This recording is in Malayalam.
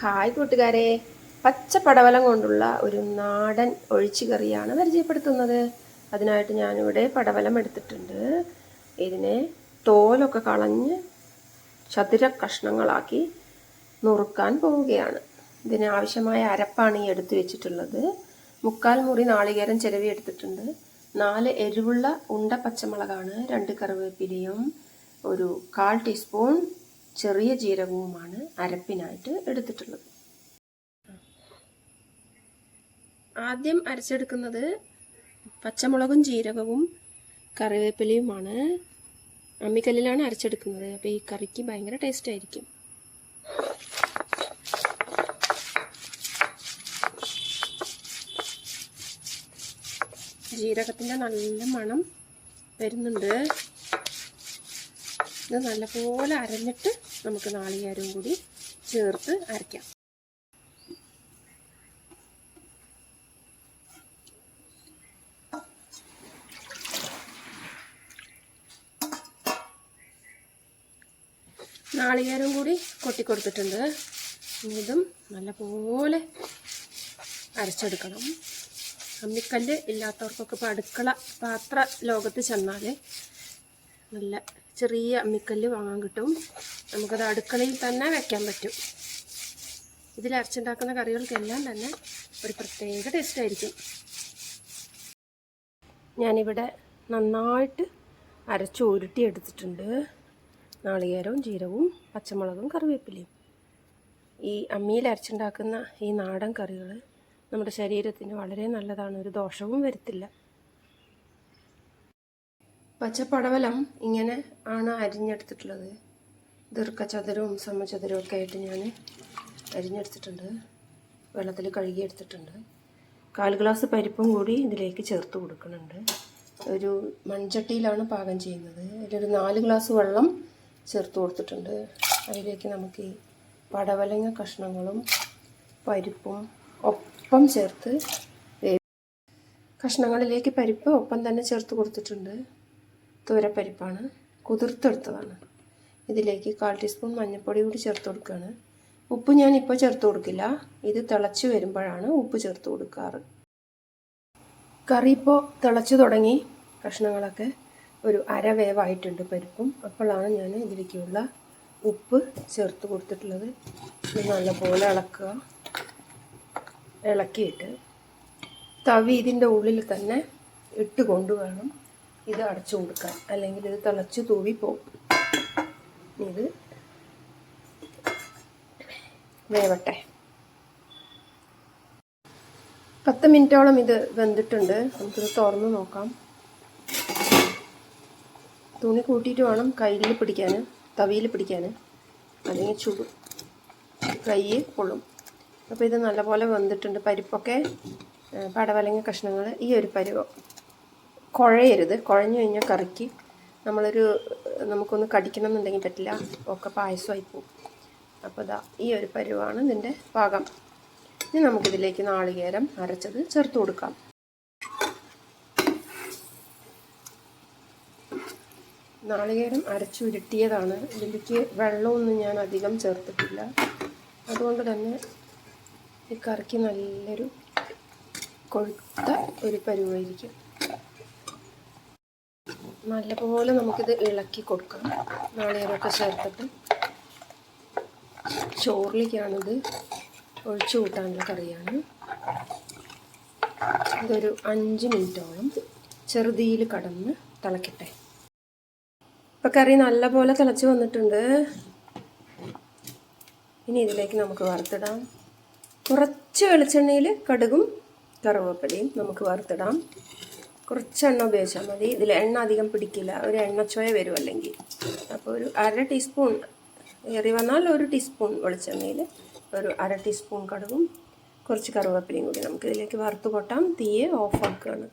ഹായ് കൂട്ടുകാരെ. പച്ച പടവലം കൊണ്ടുള്ള ഒരു നാടൻ ഒഴിച്ചുകറിയാണ് പരിചയപ്പെടുത്തുന്നത്. അതിനായിട്ട് ഞാനിവിടെ പടവലം എടുത്തിട്ടുണ്ട്. ഇതിനെ തോലൊക്കെ കളഞ്ഞ് ചതുര കഷ്ണങ്ങളാക്കി നുറുക്കാൻ പോവുകയാണ്. ഇതിന് ആവശ്യമായ അരപ്പാണ് ഈ എടുത്തു വെച്ചിട്ടുള്ളത്. മുക്കാൽ മുറി നാളികേരം ചിരവി എടുത്തിട്ടുണ്ട്. നാല് എരിവുള്ള ഉണ്ട പച്ചമുളകാണ് രണ്ട് കറിവേപ്പിലയും ഒരു കാൽ ടീസ്പൂൺ ചെറിയ ജീരകവുമാണ് അരപ്പിനായിട്ട് എടുത്തിട്ടുള്ളത്. ആദ്യം അരച്ചെടുക്കുന്നത് പച്ചമുളകും ജീരകവും കറിവേപ്പിലയുമാണ്. അമ്മിക്കല്ലിലാണ് അരച്ചെടുക്കുന്നത്. അപ്പോൾ ഈ കറിക്ക് ഭയങ്കര ടേസ്റ്റ് ആയിരിക്കും. ജീരകത്തിന്റെ നല്ല മണം വരുന്നുണ്ട്. ഇത് നല്ലപോലെ അരഞ്ഞിട്ട് നമുക്ക് നാളികേരവും കൂടി ചേർത്ത് അരയ്ക്കാം. നാളികേരം കൂടി കൊട്ടിക്കൊടുത്തിട്ടുണ്ട് ഇതും നല്ലപോലെ അരച്ചെടുക്കണം. അമ്മിക്കല്ല് ഇല്ലാത്തവർക്കൊക്കെ ഇപ്പോൾ അടുക്കള പാത്ര ലോകത്ത് ചെന്നാൽ നല്ല ചെറിയ അമ്മിക്കല്ല് വാങ്ങാൻ കിട്ടും. നമുക്കത് അടുക്കളയിൽ തന്നെ വെക്കാൻ പറ്റും. ഇതിൽ അരച്ചുണ്ടാക്കുന്ന കറികൾക്കെല്ലാം തന്നെ ഒരു പ്രത്യേക ടേസ്റ്റ് ആയിരിക്കും. ഞാനിവിടെ നന്നായിട്ട് അരച്ച് ഉരുട്ടി എടുത്തിട്ടുണ്ട്. നാളികേരവും ജീരവും പച്ചമുളകും കറിവേപ്പിലയും. ഈ അമ്മിയിൽ അരച്ചുണ്ടാക്കുന്ന ഈ നാടൻ കറികൾ നമ്മുടെ ശരീരത്തിന് വളരെ നല്ലതാണ്. ഒരു ദോഷവും വരുത്തില്ല. പച്ചപ്പടവലം ഇങ്ങനെ ആണ് അരിഞ്ഞെടുത്തിട്ടുള്ളത്. ദീർഘചതുരവും സമചതുരവും ഒക്കെ ആയിട്ട് ഞാൻ അരിഞ്ഞെടുത്തിട്ടുണ്ട്. വെള്ളത്തിൽ കഴുകിയെടുത്തിട്ടുണ്ട്. കാൽ ഗ്ലാസ് പരിപ്പും കൂടി ഇതിലേക്ക് ചേർത്ത് കൊടുക്കുന്നുണ്ട്. ഒരു മൺചട്ടിയിലാണ് പാകം ചെയ്യുന്നത്. അതിലൊരു നാല് ഗ്ലാസ് വെള്ളം ചേർത്ത് കൊടുത്തിട്ടുണ്ട്. അതിലേക്ക് നമുക്ക് ഈ പടവലങ്ങ കഷ്ണങ്ങളും പരിപ്പും ഒപ്പം ചേർത്ത് കഷ്ണങ്ങളിലേക്ക് പരിപ്പ് ഒപ്പം തന്നെ ചേർത്ത് കൊടുത്തിട്ടുണ്ട്. തുവരപ്പരിപ്പാണ് കുതിർത്തെടുത്തതാണ്. ഇതിലേക്ക് കാൽ ടീസ്പൂൺ മഞ്ഞൾപ്പൊടി കൂടി ചേർത്ത് കൊടുക്കുകയാണ്. ഉപ്പ് ഞാൻ ഇപ്പോൾ ചേർത്ത് കൊടുക്കില്ല. ഇത് തിളച്ച് വരുമ്പോഴാണ് ഉപ്പ് ചേർത്ത് കൊടുക്കാറ്. കറി ഇപ്പോൾ തിളച്ച് തുടങ്ങി. കഷ്ണങ്ങളൊക്കെ ഒരു അര വേവായിട്ടുണ്ട് പരിപ്പും. അപ്പോഴാണ് ഞാൻ ഇതിലേക്കുള്ള ഉപ്പ് ചേർത്ത് കൊടുത്തിട്ടുള്ളത്. ഇത് നല്ലപോലെ ഇളക്കുക. ഇളക്കിയിട്ട് തവി ഇതിന്റെ ഉള്ളിൽ തന്നെ ഇട്ട് കൊണ്ടുവേണം. ഇത് അടച്ചു കൊടുക്കാം. അല്ലെങ്കിൽ ഇത് തിളച്ച് തൂവി പോകും. ഇത് വേവട്ടെ. പത്ത് മിനിറ്റോളം ഇത് വെന്തിട്ടുണ്ട്. നമുക്കിത് തുറന്ന് നോക്കാം. തുണി കൂട്ടിയിട്ട് വേണം കയ്യിൽ പിടിക്കാൻ തവിയിൽ പിടിക്കാൻ അല്ലെങ്കിൽ ചുടു കൈ കൊള്ളും അപ്പോൾ ഇത് നല്ലപോലെ വെന്തിട്ടുണ്ട്. പരിപ്പൊക്കെ പടവലങ്ങ കഷ്ണങ്ങൾ ഈ ഒരു പരുവം. കുഴയരുത്. കുഴഞ്ഞു കഴിഞ്ഞാൽ കറിക്ക്. നമ്മളൊരു നമുക്കൊന്ന് കടിക്കണം എന്നുണ്ടെങ്കിൽ പറ്റില്ല. ഒക്കെ പായസമായി പോകും അപ്പോൾ ഇതാ ഈ ഒരു പരുവാണ് ഇതിന്റെ പാകം. ഇനി നമുക്കിതിലേക്ക് നാളികേരം അരച്ചത് ചേർത്ത് കൊടുക്കാം. നാളികേരം അരച്ചുരുട്ടിയതാണ് ഇതിലേക്ക് വെള്ളമൊന്നും ഞാൻ അധികം ചേർത്തിട്ടില്ല. അതുകൊണ്ട് തന്നെ ഈ കറിക്ക് നല്ലൊരു കൊഴുത്ത ഒരു പരുവായിരിക്കും. നല്ലപോലെ നമുക്കിത് ഇളക്കി കൊടുക്കാം. നാളികേരമൊക്കെ ചേർത്തിട്ട്. ചോറിലേക്കാണിത് ഒഴിച്ചു കൂട്ടാനുള്ള കറിയാണ്. ഇതൊരു അഞ്ച് മിനിറ്റോളം ചെറുതീയിൽ കടന്ന് തിളക്കട്ടെ. ഇപ്പം കറി നല്ലപോലെ തിളച്ച് വന്നിട്ടുണ്ട്. ഇനി ഇതിലേക്ക് നമുക്ക് വറുത്തിടാം. കുറച്ച് വെളിച്ചെണ്ണയിൽ കടുകും കറുവപ്പടിയും നമുക്ക് വറുത്തിടാം. കുറച്ച് എണ്ണ ഉപയോഗിച്ചാൽ മതി. ഇതിൽ എണ്ണ അധികം പിടിക്കില്ല. ഒരു എണ്ണച്ചോയ വരും അല്ലെങ്കിൽ. അപ്പോൾ ഒരു അര ടീസ്പൂൺ ഏറി വന്നാൽ ഒരു ടീസ്പൂൺ വെളിച്ചെണ്ണയിൽ ഒരു അര ടീസ്പൂൺ കടുകും കുറച്ച് കറുവേപ്പിലയും കൂടി നമുക്ക് ഇതിലേക്ക് വറുത്ത് കൊട്ടാം. തീയെ ഓഫ് ആക്കുകയാണ്.